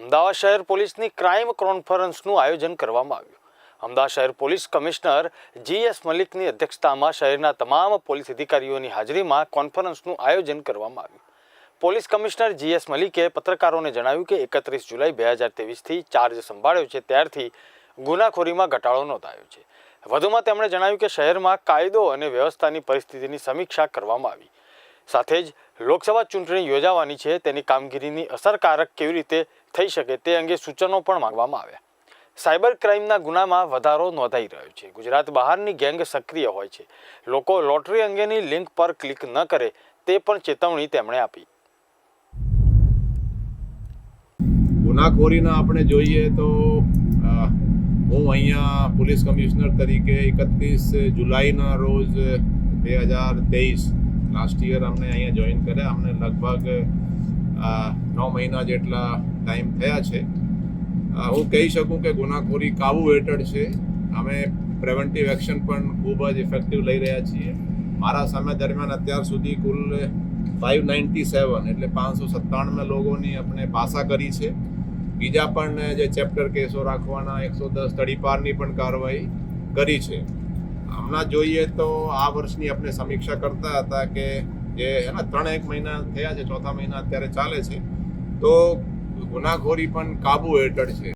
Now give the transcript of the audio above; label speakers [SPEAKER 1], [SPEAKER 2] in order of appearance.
[SPEAKER 1] અમદાવાદ શહેર પોલીસની ક્રાઇમ કોન્ફરન્સનું આયોજન કરવામાં આવ્યું. અમદાવાદ શહેર પોલીસ કમિશનર જી એસ મલિકની અધ્યક્ષતામાં શહેરના તમામ પોલીસ અધિકારીઓની હાજરીમાં કોન્ફરન્સનું આયોજન કરવામાં આવ્યું. પોલીસ કમિશનર જી એસ મલિકે પત્રકારોને જણાવ્યું કે એકત્રીસ જુલાઈ બે હજાર તેવીસથી ચાર્જ સંભાળ્યો છે, ત્યારથી ગુનાખોરીમાં ઘટાડો નોંધાયો છે. વધુમાં તેમણે જણાવ્યું કે શહેરમાં કાયદો અને વ્યવસ્થાની પરિસ્થિતિની સમીક્ષા કરવામાં આવી. સાથે જ લોકસભા ચૂંટણી યોજાવાની છે, તેની કામગીરીની અસરકારક કેવી રીતે થઈ શકે તે અંગે સૂચનો પણ માંગવામાં આવ્યા. સાયબર ક્રાઇમના ગુનામાં વધારો નોંધાઈ રહ્યો છે. ગુજરાત બહારની ગેંગ સક્રિય હોય છે. લોકો લોટરી અંગેની લિંક પર ક્લિક ન કરે તે પણ ચેતવણી તેમણે આપી.
[SPEAKER 2] ગુનાખોરીના આપણે જોઈએ તો હું અહીંયા પોલીસ કમિશનર તરીકે એકત્રીસ જુલાઈના રોજ બે હજાર તેવીસ લાસ્ટ યર અમને અહીંયા જોઈન કર્યા. અમને લગભગ નવ મહિના જેટલા ટાઈમ થયા છે. હું કહી શકું કે ગુનાખોરી કાબુ હેઠળ છે. અમે પ્રિવેન્ટિવ એક્શન પણ ખૂબ જ ઇફેક્ટિવ લઈ રહ્યા છીએ. મારા સમય દરમિયાન અત્યાર સુધી કુલ ફાઇવ નાઇન્ટી સેવન એટલે પાંચસો સત્તાણું લોકોની આપણે પાસા કરી છે. બીજા પણ જે ચેપ્ટર કેસો રાખવાના, એકસો દસ તડીપારની પણ કાર્યવાહી કરી છે. હમણાં જોઈએ તો આ વર્ષની આપણે સમીક્ષા કરતા હતા કે જે એના ત્રણ એક મહિના થયા છે, ચોથા મહિના અત્યારે ચાલે છે. તો ગુનાખોરી પણ કાબુ હેઠળ છે.